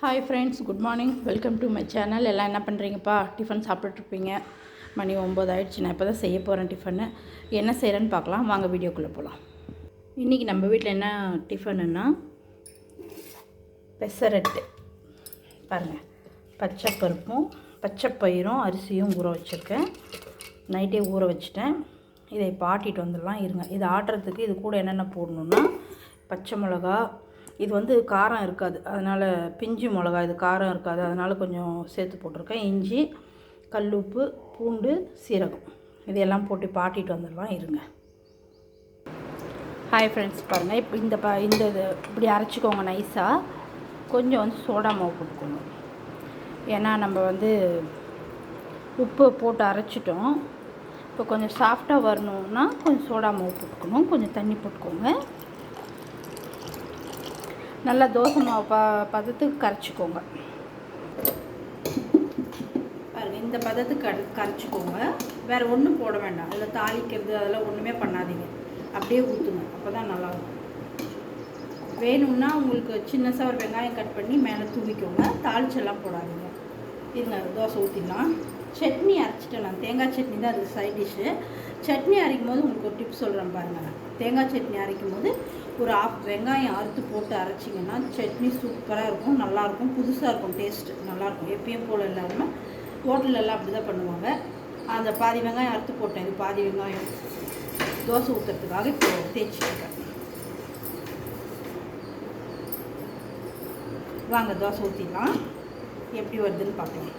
Hi friends good morning welcome to my channel எல்லாம் என்ன பண்ணுறீங்கப்பா tiffin சாப்பிட்டுட்ருப்பீங்க. மணி ஒம்பது ஆயிடுச்சு. நான் இப்போ தான் செய்ய போகிறேன் டிஃபனு என்ன செய்கிறேன்னு பார்க்கலாம். வாங்க வீடியோக்குள்ளே போகலாம் இன்றைக்கி நம்ம வீட்டில் என்ன டிஃபனுன்னா பெசரட்டு. பாருங்கள் பச்சை பருப்பும் பச்சை பயிரும் அரிசியும் ஊற வச்சுருக்கேன். நைட்டே ஊற வச்சுட்டேன். இதை இப்போ ஆட்டிகிட்டு வந்துடலாம். இருங்க. இதை ஆட்டுறதுக்கு இது கூட என்னென்ன போடணுன்னா பச்சை மிளகா இது வந்து காரம் இருக்காது. அதனால் பிஞ்சு மிளகா இது காரம் இருக்காது. அதனால் கொஞ்சம் சேர்த்து போட்டிருக்கேன். இஞ்சி கல்லுப்பு பூண்டு சீரகம். இதையெல்லாம் போட்டு பாட்டிட்டு வந்துடலாம். இருங்க. ஹாய் ஃப்ரெண்ட்ஸ் பாருங்கள் இப்போ இந்த ப இந்த இது இப்படி அரைச்சிக்கோங்க நைஸாக கொஞ்சம் வந்து சோடா மாவு போட்டுக்கணும் ஏன்னா நம்ம வந்து உப்பு போட்டு அரைச்சிட்டோம். இப்போ கொஞ்சம் சாஃப்டாக வரணுன்னா கொஞ்சம் சோடா மாவு போட்டுக்கணும். கொஞ்சம் தண்ணி போட்டுக்கோங்க. நல்லா தோசை மாவு ப பதத்துக்கு கரைச்சிக்கோங்க. பாருங்கள் இந்த பதத்துக்கு கரை கரைச்சிக்கோங்க. வேறு ஒன்றும் போட வேண்டாம். அதில் தாளிக்கிறது அதெல்லாம் ஒன்றுமே பண்ணாதீங்க. அப்படியே ஊற்றுங்க அப்போ தான் நல்லாயிருக்கும். வேணும்னா உங்களுக்கு சின்னசாக ஒரு வெங்காயம் கட் பண்ணி மேலே தூவிக்கோங்க. தாளிச்செல்லாம் போடாதீங்க. இருங்க தோசை ஊற்றிடலாம் சட்னி அரைச்சிட்டேன் நான். தேங்காய் சட்னி தான் அது சைட் டிஷ்ஷு சட்னி அரைக்கும் போது உங்களுக்கு ஒரு டிப் சொல்கிறேன் பாருங்கள் தேங்காய் சட்னி அரைக்கும் போது ஒரு ஆஃப் வெங்காயம் அறுத்து போட்டு அரைச்சிங்கன்னா சட்னி சூப்பராக இருக்கும் நல்லாயிருக்கும் புதுசாக இருக்கும் டேஸ்ட்டு நல்லாயிருக்கும் எப்பயும் போல் இல்லாமல் ஹோட்டலெல்லாம் அப்படி தான் பண்ணுவாங்க. அந்த பாதி வெங்காயம் அறுத்து போட்டேன் இது பாதி வெங்காயம். தோசை ஊற்றுறதுக்காக இப்போ தேய்ச்சிருக்கேன் வாங்க தோசை ஊற்றிடலாம் எப்படி வருதுன்னு பார்க்கலாம்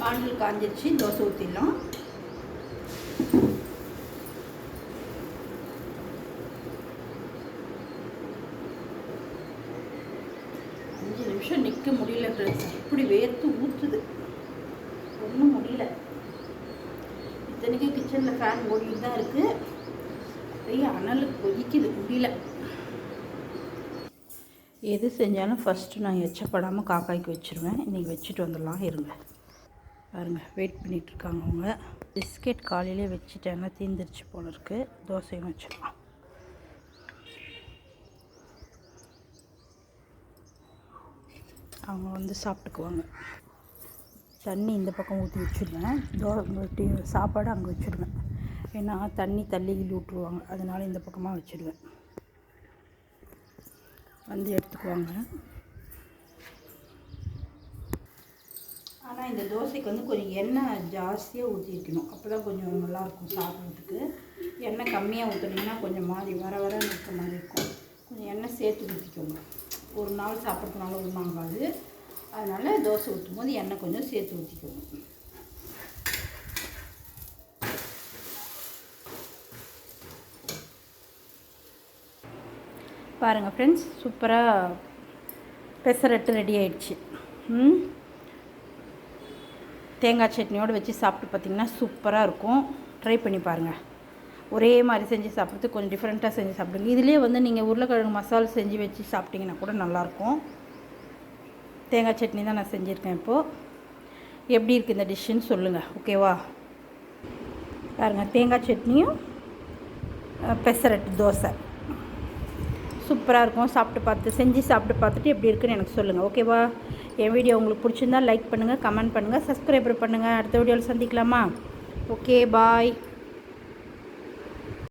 பாண்டில் காஞ்சிருச்சு தோசை ஊற்றிடலாம் அஞ்சு நிமிஷம் நிற்க முடியல ஃப்ரெண்ட்ஸ் வேர்த்து ஊற்றுது ஒன்றும் முடியல. இத்தனைக்கும் கிச்சனில் ஃபேன் ஓடிட்டு தான் இருக்குது அப்படியே அனல் கொதிக்குது முடியல. எது செஞ்சாலும் ஃபஸ்ட்டு நான் எச்சப்படாமல் காக்காய்க்கு வச்சுருவேன். இன்றைக்கி வச்சுட்டு வந்துடலாம் இருங்க. பாருங்கள் வெயிட் பண்ணிகிட்ருக்காங்க அவங்க. பிஸ்கெட் காலையிலே வச்சுட்டேன்னா தீந்துருச்சு போல இருக்குது தோசையும் வச்சிடலாம் அவங்க வந்து சாப்பிட்டுக்குவாங்க. தண்ணி இந்த பக்கம் ஊற்றி வச்சுருவேன். தோ டீ சாப்பாடு அங்கே வச்சுருவேன். ஏன்னா தண்ணி தள்ளி கிள்ளி விட்ருவாங்க அதனால் இந்த பக்கமாக வச்சுடுவேன் வந்து எடுத்துக்குவாங்க. ஆனால் இந்த தோசைக்கு வந்து கொஞ்சம் எண்ணெய் ஜாஸ்தியாக ஊற்றிருக்கணும் அப்போ தான் கொஞ்சம் நல்லாயிருக்கும் சாப்பிட்றதுக்கு. எண்ணெய் கம்மியாக ஊற்றுனீங்கன்னா கொஞ்சம் மாதிரி வர வர இருக்க மாதிரி இருக்கும். கொஞ்சம் எண்ணெய் சேர்த்து ஊற்றிக்கோங்க ஒரு நாள் சாப்பிட்றதுனால ஒன்றும் அதனால் தோசை ஊற்றும் போது எண்ணெய் கொஞ்சம் சேர்த்து ஊற்றிக்கோங்க பாருங்கள் ஃப்ரெண்ட்ஸ் சூப்பராக பெசரட்டு ரெடி ஆயிடுச்சு. ம்? தேங்காய் சட்னியோடு வச்சு சாப்பிட்டு பார்த்திங்கன்னா சூப்பராக இருக்கும். ட்ரை பண்ணி பாருங்கள் ஒரே மாதிரி செஞ்சு சாப்பிட்றதுக்கு கொஞ்சம் டிஃப்ரெண்ட்டாக செஞ்சு சாப்பிடுங்க. இதுலேயே வந்து நீங்கள் உருளைக்கிழங்கு மசாலா செஞ்சு வச்சு சாப்பிட்டிங்கன்னா கூட நல்லாயிருக்கும் தேங்காய் சட்னி தான் நான் செஞ்சுருக்கேன் இப்போது எப்படி இருக்குது இந்த டிஷ்ஷுன்னு சொல்லுங்கள் ஓகேவா பாருங்கள் தேங்காய் சட்னியும் பெசரட்டு தோசை. சூப்பராக இருக்கும். சாப்பிட்டு பார்த்து செஞ்சு சாப்பிட்டு பார்த்துட்டு எப்படி இருக்குன்னு எனக்கு சொல்லுங்கள் ஓகேவா என் வீடியோ உங்களுக்கு பிடிச்சிருந்தா லைக் பண்ணுங்கள் கமெண்ட் பண்ணுங்கள் சப்ஸ்கிரைபர் பண்ணுங்கள் அடுத்த வீடியோவில் சந்திக்கலாமா? Okay bye